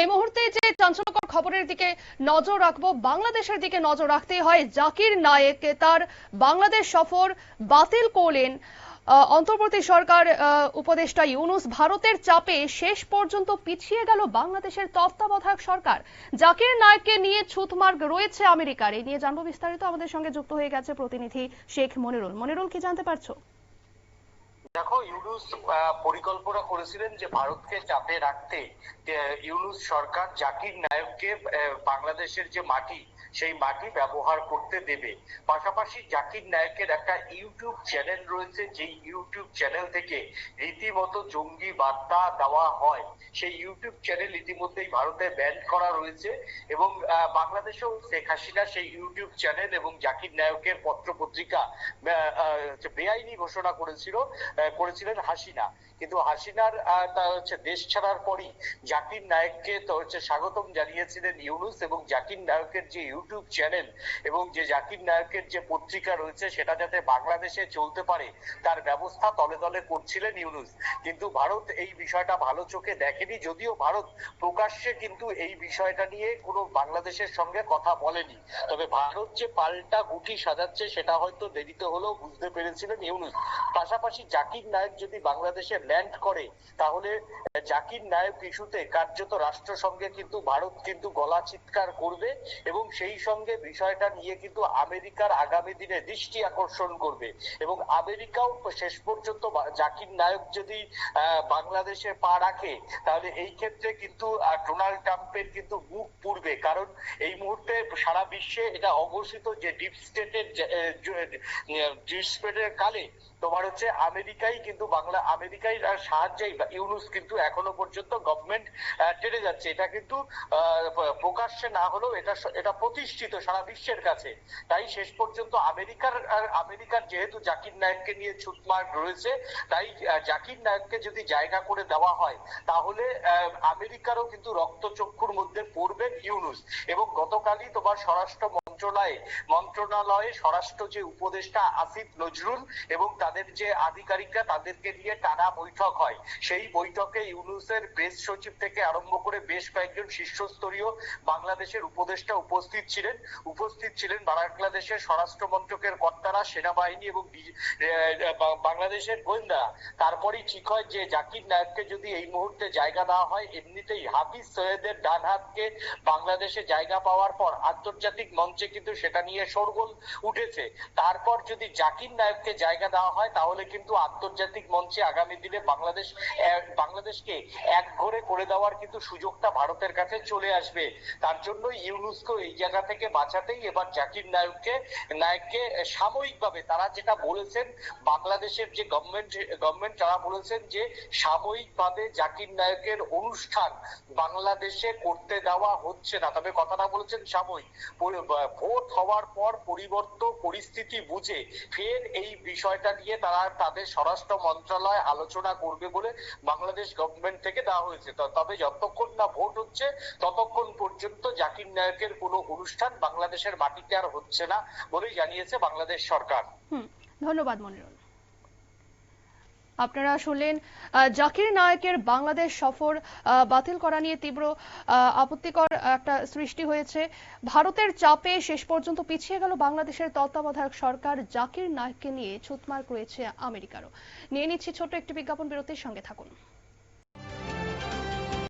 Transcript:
এই মুহূর্তে যে চাঞ্চল্যকর খবরের দিকে নজর রাখব, বাংলাদেশের দিকে নজর রাখতেই হয় জাকির নায়েক, তার বাংলাদেশ সফর বাতিল করলেন অন্তর্বর্তী সরকার উপদেষ্টা ইউনুস। ভারতের চাপে শেষ পর্যন্ত পিছিয়ে গেল বাংলাদেশের তত্ত্বাবধায়ক সরকার। জাকির নায়েককে নিয়ে ছুতমার্গ রয়েছে আমেরিকার। এই নিয়ে জানব বিস্তারিত। আমাদের সঙ্গে যুক্ত হয়ে গেছে প্রতিনিধি শেখ মনিরুল। মনিরুল, কি জানতে পারছ? দেখো, ইউনুস পরিকল্পনা করেছিলেন যে ভারতকে চাপে রাখতে ইউনুস সরকার জাকির নায়ককে বাংলাদেশের যে মাটি সেই মাটি ব্যবহার করতে দেবে। পাশাপাশি জাকির নায়কের একটা ইউটিউব চ্যানেল রয়েছে, যেই ইউটিউব চ্যানেল থেকে রীতিমতো জঙ্গি বার্তা দেওয়া হয়। সেই ইউটিউব চ্যানেল ইতিমধ্যেই ভারতে ব্যান করা রয়েছে এবং বাংলাদেশেও শেখ হাসিনা সেই ইউটিউব চ্যানেল এবং জাকির নায়কের পত্র পত্রিকা বেআইনি ঘোষণা করেছিল করেছিলেন হাসিনা। কিন্তু হাসিনার হচ্ছে দেশ ছাড়ার পরই জাকির নায়ককে তো হচ্ছে স্বাগতম জানিয়েছিলেন ইউনুস এবং জাকির নায়কের যে ইউটিউব চ্যানেল এবং যে জাকির নায়কের যে পত্রিকা রয়েছে, সেটা যাতে বাংলাদেশে চলতে পারে, তার ব্যবস্থা তলে তলে করছিলেন ইউনুস। কিন্তু ভারত এই বিষয়টা ভালো চোখে দেখেনি, যদিও ভারত প্রকাশ্যে কিন্তু এই বিষয়টা নিয়ে কোনো বাংলাদেশের সঙ্গে কথা বলেনি। তবে ভারত যে পাল্টা গুটি সাজাচ্ছে, সেটা হয়তো দেরিতে হলেও বুঝতে পেরেছিলেন ইউনুস। পাশাপাশি জাকির নায়ক যদি বাংলাদেশে ল্যান্ড করে, তাহলে জাকির নায়ক ইস্যুতে কার্যত রাষ্ট্রসংঘে কিন্তু ভারত কিন্তু গলা চিৎকার করবে এবং সেই সঙ্গে বিষয়টা নিয়ে কিন্তু আমেরিকার আগামী দিনে দৃষ্টি আকর্ষণ করবে। এবং আমেরিকাও শেষ পর্যন্ত জাকির নায়ক যদি বাংলাদেশে পা রাখে, তাহলে এই ক্ষেত্রে কিন্তু ডোনাল্ড ট্রাম্পের কিন্তু মুখ পুড়বে। কারণ এই মুহূর্তে সারা বিশ্বে এটা অঘোষিত যে ডিপ স্টেটের ডিপ স্টেটের কালে তোমার হচ্ছে আমেরিকাই কিন্তু বাংলা, আমেরিকাই সাহায্যে ইউনুস কিন্তু এখনও পর্যন্ত গভর্নমেন্ট টেনে যাচ্ছে। এটা কিন্তু প্রকাশ্যে না হলেও এটা এটা প্রতিষ্ঠিত সারা বিশ্বের কাছে। তাই শেষ পর্যন্ত আমেরিকার আমেরিকার যেহেতু জাকির নায়ককে নিয়ে ছুটমার রয়েছে, তাই জাকির নায়ককে যদি জায়গা করে দেওয়া হয়, তাহলে আমেরিকারও কিন্তু রক্তচক্ষুর মধ্যে পড়বেন ইউনুস। এবং গতকালই তোমার স্বরাষ্ট্র মন্ত্রণালয়ে মন্ত্রণালয়ে স্বরাষ্ট্র যে উপদেষ্টা আসিফ নজরুল এবং তাদের যে আধিকারিকরা তাদেরকে নিয়ে টানা বৈঠক হয়। সেই বৈঠকে ইউনুসের প্রেস সচিব থেকে আরম্ভ করে বেশ কয়েকজন শীর্ষস্তরীয় বাংলাদেশের উপদেষ্টা উপস্থিত ছিলেন। উপস্থিত ছিলেন বাংলাদেশের স্বরাষ্ট্র মন্ত্রকের কর্তারা সেনাবাহিনী এবং বাংলাদেশের গোয়েন্দা তারপরেই ঠিক হয় যে জাকির নায়ককে যদি এই মুহূর্তে জায়গা দেওয়া হয় এমনিতেই হাফিজ সৈয়দের ডান হাতকে বাংলাদেশে জায়গা পাওয়ার পর আন্তর্জাতিক মঞ্চে কিন্তু সেটা নিয়ে শোরগোল উঠেছে। তারপর যদি জাকির নায়ককে জায়গা দেওয়া হয় তাহলে কিন্তু আন্তর্জাতিক মঞ্চে আগামী দিনে বাংলাদেশ আহ, বাংলাদেশকে এক ঘরে করে দেওয়ার কিন্তু সুযোগটা ভারতের কাছে চলে আসবে। তার জন্য ইউনুস্কো এই জায়গা থেকে বাঁচাতেই এবার জাকির নায়ককে নায়ককে সাময়িকভাবে তারা যেটা বলেছেন, বাংলাদেশের যে গভর্নমেন্ট গভর্নমেন্ট তারা বলেছেন যে সাময়িকভাবে জাকির নায়কের অনুষ্ঠান বাংলাদেশে করতে দেওয়া হচ্ছে না। তবে কথাটা বলেছেন সাময়িক। ভোট হওয়ার পর পরিবর্তন পরিস্থিতি বুঝে ফের এই বিষয়টা নিয়ে তারা তাদের স্বরাষ্ট্র মন্ত্রণালয় আলোচনা করবে বলে বাংলাদেশ গভর্নমেন্ট থেকে দেওয়া হয়েছে। তবে যতক্ষণ না ভোট হচ্ছে, ততক্ষণ পর্যন্ত জাকির নায়কের কোনো অনুষ্ঠান বাংলাদেশের মাটিতে আর হচ্ছে না বলেই জানিয়েছে বাংলাদেশ সরকার। ধন্যবাদ মনিরুল। আপনারা শুনলেন জাকির নায়কের বাংলাদেশ সফর বাতিল করা নিয়ে তীব্র আপত্তিকর একটা সৃষ্টি হয়েছে। ভারতের চাপে শেষ পর্যন্ত পিছিয়ে গেল বাংলাদেশের তত্ত্বাবধায়ক সরকার। জাকির নায়ককে নিয়ে ছুতমার্ক রয়েছে আমেরিকারও। নিয়ে নিচ্ছি ছোট একটি বিজ্ঞাপন, বিরতির সঙ্গে থাকুন।